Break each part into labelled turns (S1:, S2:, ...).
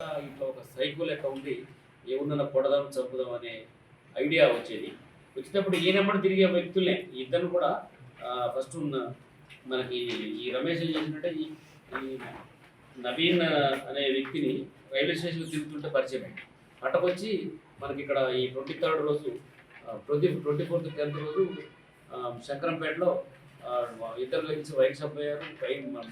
S1: ఇట్లా ఒక సైకో లెక్క ఉండి ఏమున్నా కొడదాం చంపుదాం అనే ఐడియా వచ్చేది. వచ్చినప్పుడు ఈయనమ్మడి తిరిగే వ్యక్తులే. ఇద్దరు కూడా ఫస్ట్ ఉన్న మనకి ఈ రమేష్ ఏం చేసినట్టే ఈ నవీన్ అనే వ్యక్తిని రైల్వే స్టేషన్లో తిరుగుతుంటే పరిచయం అయింది. అటకొచ్చి మనకి ఇక్కడ ఈ ట్వంటీ థర్డ్ రోజు ట్వంటీ ట్వంటీ ఫోర్త్ టెన్త్ రోజు శంకరంపేటలో ఇద్దరు వ్యక్తి వైన్ షాప్ అయ్యారు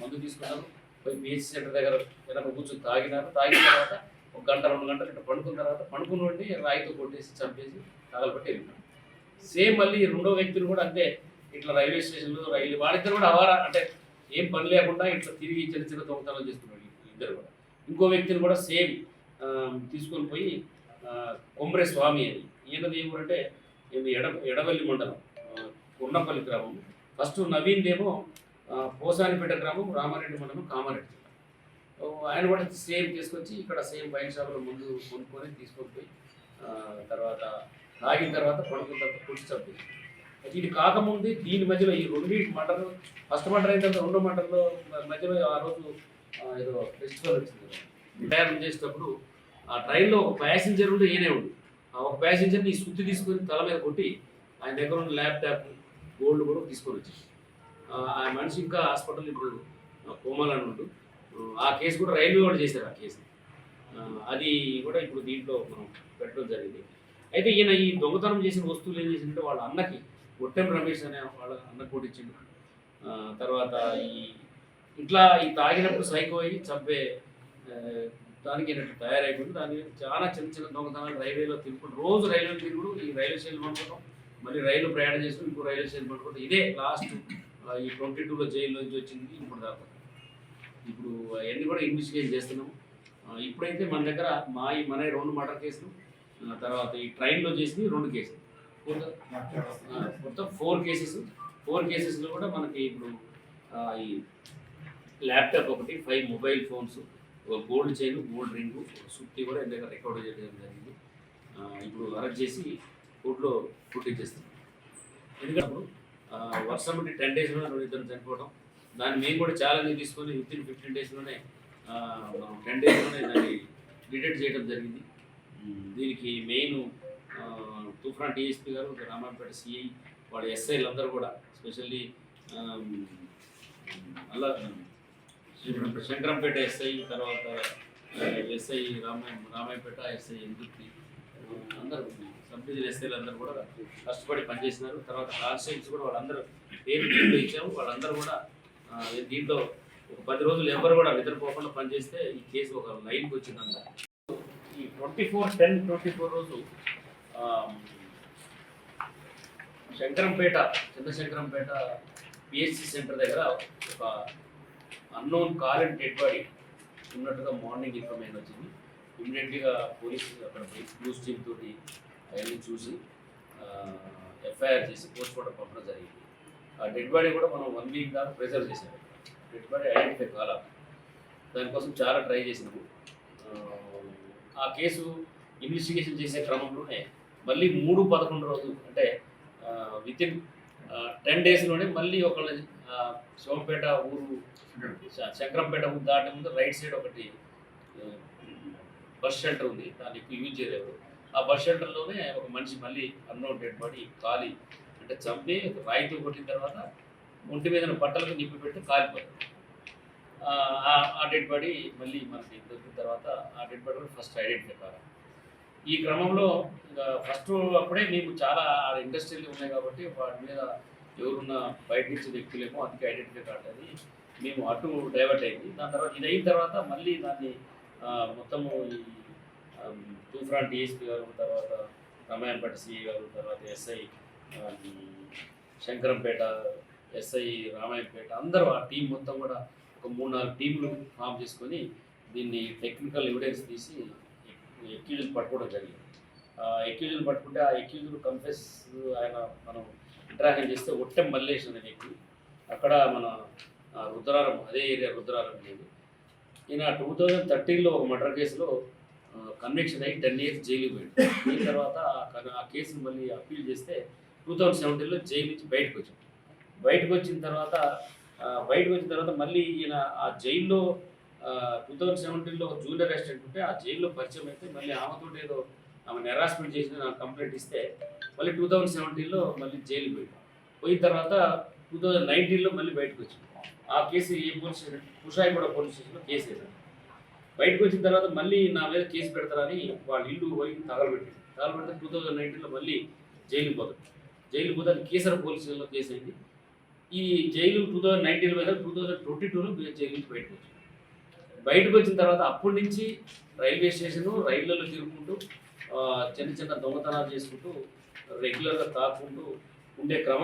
S1: మందు తీసుకున్నారు. పోయి పిహెచ్ సెంటర్ దగ్గర ఏదైనా కూర్చొని తాగినారు తాగిన తర్వాత ఒక గంట రెండు గంటలు ఇట్లా పండుకున్న తర్వాత పండుకుని రాయితో కొట్టేసి చంపేసి తగలబట్టి వెళ్ళినారు సేమ్ మళ్ళీ రెండో వ్యక్తులు కూడా అంతే. ఇట్లా రైల్వే స్టేషన్లో రైలు వాళ్ళిద్దరు కూడా అవారా అంటే ఏం పని లేకుండా ఇట్లా తిరిగి చిన్న చిన్న దొంగతనాలు చేస్తున్నారు ఇద్దరు కూడా. ఇంకో వ్యక్తిని కూడా సేమ్ తీసుకొని పోయి కొమ్రె స్వామి అని. ఈయనది ఏమంటే ఇది ఎడ ఎడవల్లి మండలం ఉన్నపల్లి గ్రామం. ఫస్ట్ నవీన్ పోసానిపేట గ్రామం రామారెడ్డి మండలం కామారెడ్డి జిల్లా. ఆయన కూడా సేమ్ తీసుకొచ్చి ఇక్కడ సేమ్ వైన్ షాప్లో ముందు కొనుక్కొని తీసుకొని పోయి తర్వాత తాగిన తర్వాత పడుకున్న తర్వాత పుడిచి చంపేసి ఇది కాకముందు దీని మధ్యలో ఈ రెండు మంటలు ఫస్ట్ మంటర్ అయిన తర్వాత రెండో మంటల్లో మధ్యలో ఆ రోజు ఏదో ఫెస్టివల్ వచ్చింది ప్రయాణం చేసేటప్పుడు ఆ ట్రైన్లో ఒక ప్యాసింజర్ ఉండి ఈయనే ఉండు. ఆ ఒక ప్యాసింజర్ని సుత్తి తీసుకొని తల మీద కొట్టి ఆయన దగ్గర ఉన్న ల్యాప్టాప్ గోల్డ్ కూడా తీసుకొని వచ్చేసి ఆ మనిషి ఇంకా హాస్పిటల్ ఇప్పుడు కోమాలని ఉండు ఆ కేసు కూడా రైల్వే వాళ్ళు చేశారు ఆ కేసు. అది కూడా ఇప్పుడు దీంట్లో మనం పెట్టడం జరిగింది. అయితే ఈయన ఈ దొంగతనం చేసిన వస్తువులు ఏం చేసిందంటే వాళ్ళ అన్నకి ఒట్టెం రమేష్ అనే వాళ్ళ అన్న కొట్టించిండు ఆ, తర్వాత ఈ ఇట్లా ఈ తాగినప్పుడు సైకో అయ్యి చంపే దానికి ఏంటంటే తయారైపోయింది దాని చాలా చిన్న చిన్న దొంగతనాలు రైల్వేలో తిరుగుకుంటూ రోజు రైల్వే తిరుగుడు ఈ రైల్వే స్టేషన్ పడుకోవడం మళ్ళీ రైలు ప్రయాణం చేసుకుని ఇంకో రైల్వే స్టేషన్ పడుకోవడం ఇదే లాస్ట్ ఈ ట్వంటీ టూలో జైల్లో నుంచి వచ్చింది ఇప్పుడు దాకా. ఇప్పుడు అవన్నీ కూడా ఇన్వెస్టిగేట్ చేస్తున్నాము ఇప్పుడైతే మన దగ్గర మా ఈ మన రెండు మర్డర్ కేసులు తర్వాత ఈ ట్రైన్లో చేసింది రెండు కేసులు. మొత్తం మొత్తం ఫోర్ కేసెస్ ఫోర్ కేసెస్లో కూడా మనకి ఇప్పుడు ఈ ల్యాప్టాప్ ఒకటి ఫైవ్ మొబైల్ ఫోన్స్ ఒక గోల్డ్ చైన్ గోల్డ్ రింగు సుత్తి కూడా ఇంత దగ్గర రికార్డ్ చేయడం జరిగింది. ఇప్పుడు అరెస్ట్ చేసి కోర్టులో పుట్టించేస్తాం ఎందుకంటే వర్షం ఉంటే టెన్ డేస్లోనే రెండు ఇద్దరు చనిపోవడం దాన్ని మేము కూడా ఛాలెంజ్ తీసుకొని విత్ ఇన్ ఫిఫ్టీన్ డేస్లోనే మనం టెన్ డేస్లోనే దాన్ని డిటెక్ట్ చేయడం జరిగింది. దీనికి మెయిన్ తూఫాన్ డిఎస్పీ గారు రామాయణపేట సిఐ వాళ్ళ ఎస్ఐలు అందరూ కూడా స్పెషల్లీ అలా శంకరంపేట ఎస్ఐ తర్వాత ఎస్ఐ రామాయ రామాయపేట ఎస్ఐ ఎందుకు అందరూ కంపెనీ డివిజన్ ఎస్ఐలు అందరూ కూడా కష్టపడి పనిచేసినారు. తర్వాత కాన్స్టిట్యూన్స్ కూడా వాళ్ళందరూ ఏమి దీంట్లో ఇచ్చాము వాళ్ళందరూ కూడా దీంట్లో ఒక పది రోజులు ఎవరు కూడా నిద్రపోకుండా పనిచేస్తే ఈ కేసు ఒక లైన్కి వచ్చిందంట. ఈ twenty four ten twenty four రోజు శంకరంపేట చంద్రశంకరంపేట పిహెచ్సి సెంటర్ దగ్గర ఒక unknown car and dead body ఉన్నట్టుగా మార్నింగ్ ఇన్ఫర్మేషన్ వచ్చింది. ఇమ్మీడియట్గా పోలీసు అక్కడ బ్లూ న్యూస్ తోటి అవన్నీ చూసి ఎఫ్ఐఆర్ చేసి పోస్ట్ మార్టం పంపడం జరిగింది. ఆ డెడ్ బాడీ కూడా మనం వన్ వీక్ దాకా ప్రిజర్వ్ చేసాము డెడ్ బాడీ ఐడెంటిఫై కాల. దానికోసం చాలా ట్రై చేసినాము ఆ, కేసు ఇన్వెస్టిగేషన్ చేసే క్రమంలోనే మళ్ళీ మూడు పదకొండు రోజులు అంటే విత్ ఇన్ టెన్ డేస్లోనే మళ్ళీ ఒకళ్ళ ఆ, శివంపేట ఊరు శంకరంపేట ఊరు దాటి ముందు రైట్ సైడ్ ఒకటి బస్ షెల్టర్ ఉంది. దాన్ని ఎక్కువ యూజ్ చేయలేరు ఆ బస్ షెల్టర్లోనే ఒక మనిషి మళ్ళీ అన్నోన్ డెడ్ బాడీ కాలి అంటే చంపి రాయితో కొట్టిన తర్వాత ఒంటి మీద బట్టలకు నిప్పి పెట్టి కాలిపోయింది ఆ, డెడ్ బాడీ మళ్ళీ మనకి దొరికిన తర్వాత ఆ డెడ్ బాడీ కూడా ఫస్ట్ ఐడెంటిఫై కావాలి ఈ క్రమంలో ఫస్ట్ అప్పుడే మేము చాలా ఇండస్ట్రీలు ఉన్నాయి కాబట్టి వాటి మీద ఎవరున్న బయట నుంచి వ్యక్తులేమో అందుకే ఐడెంటిఫై అది మేము అటు డైవర్ట్ అయింది. దాని తర్వాత ఇది అయిన తర్వాత మళ్ళీ దాన్ని మొత్తము ఈ తూఫ్రాన్ డిఎస్పీ గారు తర్వాత రమాయణపేట సిఐ గారు తర్వాత ఎస్ఐ శంకరంపేట ఎస్ఐ రామాయణపేట అందరూ ఆ టీం మొత్తం కూడా ఒక మూడు నాలుగు టీంలు ఫామ్ చేసుకొని దీన్ని టెక్నికల్ ఎవిడెన్స్ తీసి ఎక్యూజులు పట్టుకోవడం జరిగింది. ఎక్యూజులు పట్టుకుంటే ఆ ఎక్యూజులు కన్ఫెస్ ఆయన మనం ఇంటరాక్షన్ చేస్తే ఒట్టెం మల్లేష్ అనే వ్యక్తి. అక్కడ మన రుద్రారం అదే ఏరియా రుద్రారం లేదు. ఈయన టూ థౌజండ్ థర్టీన్లో ఒక మర్డర్ కేసులో కన్విక్షన్ అయ్యి టెన్ ఇయర్స్ జైలుకి పోయాడు. దీని తర్వాత ఆ కేసును మళ్ళీ అప్పీల్ చేస్తే టూ థౌజండ్ సెవెంటీన్లో జైలు నుంచి బయటకు వచ్చాం బయటకు వచ్చిన తర్వాత బయటకు వచ్చిన తర్వాత మళ్ళీ ఈయన ఆ జైల్లో టూ థౌజండ్ సెవెంటీన్లో ఒక జూనియర్ అసిస్టెంట్ ఉంటే ఆ జైల్లో పరిచయం అయితే మళ్ళీ ఆమెతో ఏదో ఆమెను హెరాస్మెంట్ చేసిన నాకు కంప్లైంట్ ఇస్తే మళ్ళీ టూ థౌజండ్ సెవెంటీన్లో మళ్ళీ జైలు పోయి పోయిన తర్వాత టూ థౌజండ్ నైన్టీన్లో మళ్ళీ బయటకు వచ్చింది ఆ కేసు ఏ పోలీస్ స్టేషన్ కుషాయిగూడ పోలీస్ స్టేషన్లో కేసు వేశారు బయటకు వచ్చిన తర్వాత మళ్ళీ నా మీద కేసు పెడతారని వాళ్ళ ఇల్లు పోయి తగలబెట్టింది. తగలబెడితే టూ థౌజండ్ నైన్టీన్లో మళ్ళీ జైలుకి పోతారు. జైలుకి పోతే కేసర పోలీసులో కేసు అయింది. ఈ జైలు టూ థౌజండ్ నైన్టీన్ మీద టూ థౌజండ్ ట్వంటీ టూలో జైలు నుంచి బయటకు వచ్చింది బయటకు వచ్చిన తర్వాత అప్పటి నుంచి రైల్వే స్టేషను రైళ్ళలో తిరుగుకుంటూ చిన్న చిన్న దొంగతనాలు చేసుకుంటూ రెగ్యులర్గా తాకుంటూ ఉండే క్రమం